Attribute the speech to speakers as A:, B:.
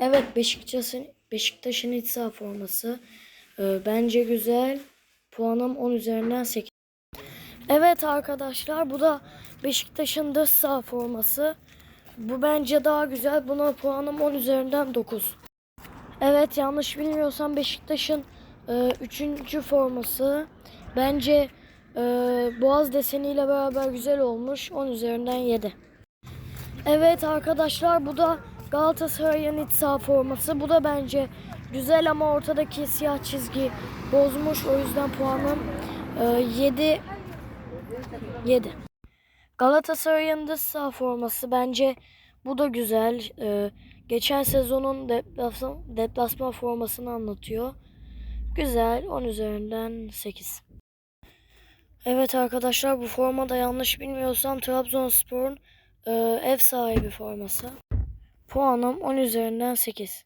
A: Evet Beşiktaş'ın Beşiktaş'ın iç saha forması. Ee, bence güzel. Puanım 10 üzerinden 8. Evet arkadaşlar bu da Beşiktaş'ın dış saha forması. Bu bence daha güzel. Buna puanım 10 üzerinden 9. Evet yanlış bilmiyorsam Beşiktaş'ın 3. forması. Bence e, boğaz deseniyle beraber güzel olmuş. 10 üzerinden 7. Evet arkadaşlar bu da Galatasaray'ın iç saha forması. Bu da bence güzel ama ortadaki siyah çizgi bozmuş. O yüzden puanım e, 7 7. Galatasaray'ın dış saha forması bence bu da güzel. E, geçen sezonun deplasman formasını anlatıyor. Güzel. 10 üzerinden 8. Evet arkadaşlar bu formada yanlış bilmiyorsam Trabzonspor'un e, ev sahibi forması. Puanım 10 üzerinden 8.